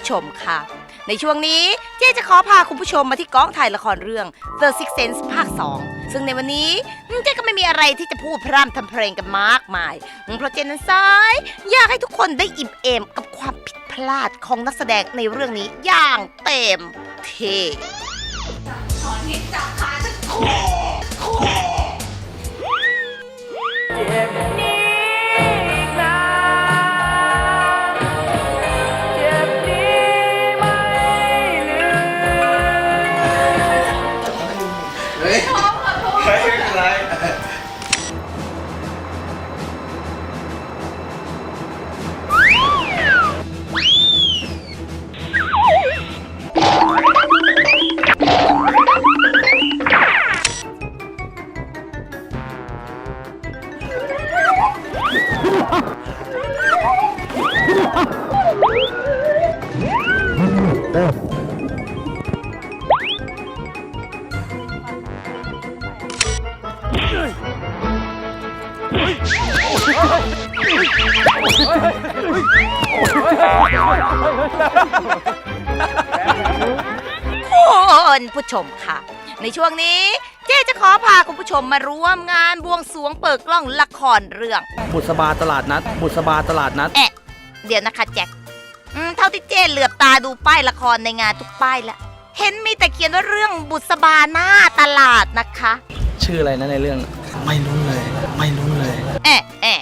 ผู้ชมค่ะ ในช่วงนี้เจ๊จะขอพาคุณผู้ชมมาที่กองถ่ายละครเรื่อง The Six Sense ภาค 2 ซึ่งในวันนี้เจ๊ก็ไม่มีอะไรที่จะพูดพร่ำทำเพลงกันมากมาย เพราะเจนนั้นซ้ายอยากให้ทุกคนได้อิ่มเอมกับความผิดพลาดของนักแสดงในเรื่องนี้อย่างเต็มเทเ Oh. คุณผู้ชมค่ะ ในช่วงนี้เจ๊จะขอพาคุณผู้ชมมาร่วมงานบวงสรวงเปิดกล้องละครเรื่อง บุษบาตลาดนัด บุษบาตลาดนัดแอะเดี๋ยวนะคะแจ็คอืมเท่าที่เจ๊เหลือบตาดูป้ายละครในงานทุกป้ายแล้วเห็นมีแต่เขียนว่าเรื่องบุษบาหน้าตลาดนะคะ ชื่ออะไรนะในเรื่อง ไม่รู้เลย ไม่รู้เลย แอะแอะ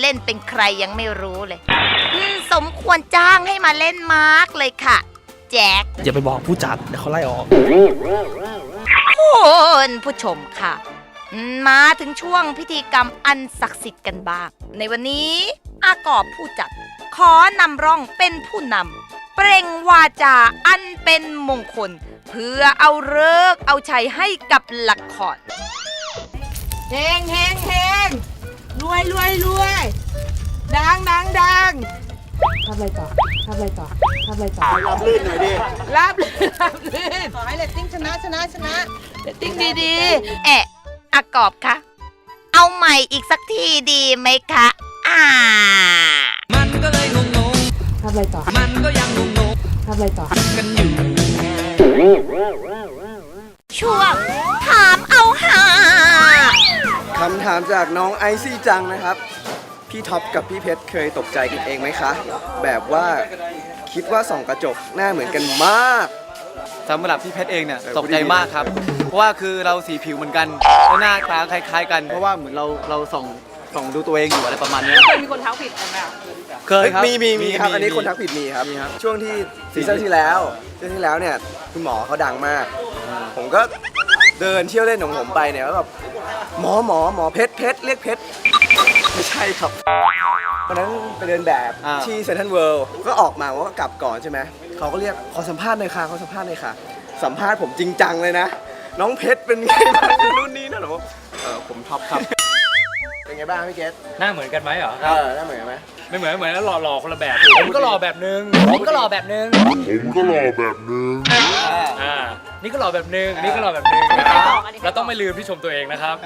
เล่นเป็นใครยังไม่รู้เลยอืมสมควรจ้างให้มาเล่นมาร์กเลยค่ะ แจ็คอย่าไปบอกผู้จัดเดี๋ยวเขาไล่ออก คุณผู้ชมค่ะอืมมาถึงช่วงพิธีกรรมอันศักดิ์สิทธิ์กันบ้าง ในวันนี้อากอบผู้จัด ขอนำร่องเป็นผู้นำ เปล่งวาจาอันเป็นมงคล เพื่อเอาเลิกษ์เอาชัยให้กับละครเฮงเฮงเฮงรวยรวยรวยดังดังดัง ทำอะไรต่อทำอะไรต่อทำอะไรต่อรับลื่นหน่อยดิรับลื่นรับลื่นขอให้เรตติ้งชนะชนะชนะเรตติ้งดีแอะอากอบคะเอาใหม่อีกสักทีดีไหมคะอ่ามันก็เลยงงๆทำอะไรต่อๆมันก็ยังงงทำอะไรต่อๆกันอยู่ช่วงถามเอาหาคำถามจากน้องไอซี่จังนะครับ พี่ท็อปกับพี่เพชรเคยตกใจกันเองไหมคะ แบบว่าคิดว่าส่องกระจกหน้าเหมือนกันมาก สำหรับพี่เพชรเองเนี่ยเออตกใจมากครับ เพราะว่าคือเราสีผิวเหมือนกันแล้วหน้าตาคล้าย ๆ กัน เพราะว่าเหมือนเราเราส่องส่องดูตัวเองอยู่อะไรประมาณเนี้ยเคยมีคนเท้าผิดกันไหมเคยครับมีมีมีครับ อันนี้มีคนทักผิดมีครับ มีครับ ช่วงที่ซีซั่นที่แล้วซีซั่นที่แล้วเนี่ยคุณหมอเขาดังมาก ผมก็เดินเที่ยวเล่นของผมไปเนี่ยแล้วแบบหมอหมอหมอเพชรเพชรเรียกเพชร ไม่ใช่ครับวันนั้นไปเดินแบบอ่า ที่เซนทรัลเวิลด์ก็ออกมาว่าก็กลับก่อนใช่ไหมเขาก็เรียกขอสัมภาษณ์หน่อยค่ะขอสัมภาษณ์หน่อยค่ะ สัมภาษณ์ผมจริงจังเลยนะ น้องเพชรเป็นไงบ้างนู่นนี่นั่นเหรอเออผมท็อปครับ เป็นไงบ้างพี่เกศหน้าเหมือนกันไหมเหรอ เออน่าเหมือนไหม ไม่เหมือนเหมือนแล้วหล่อหล่อคนละแบบ ผมก็หล่อแบบนึงผมก็หล่อแบบนึงผมก็รอแบบนึง อ่า นี่ก็หล่อแบบนึง นี่ก็หล่อแบบนึงนะครับเราต้องไม่ลืมที่ชมตัวเองนะครับ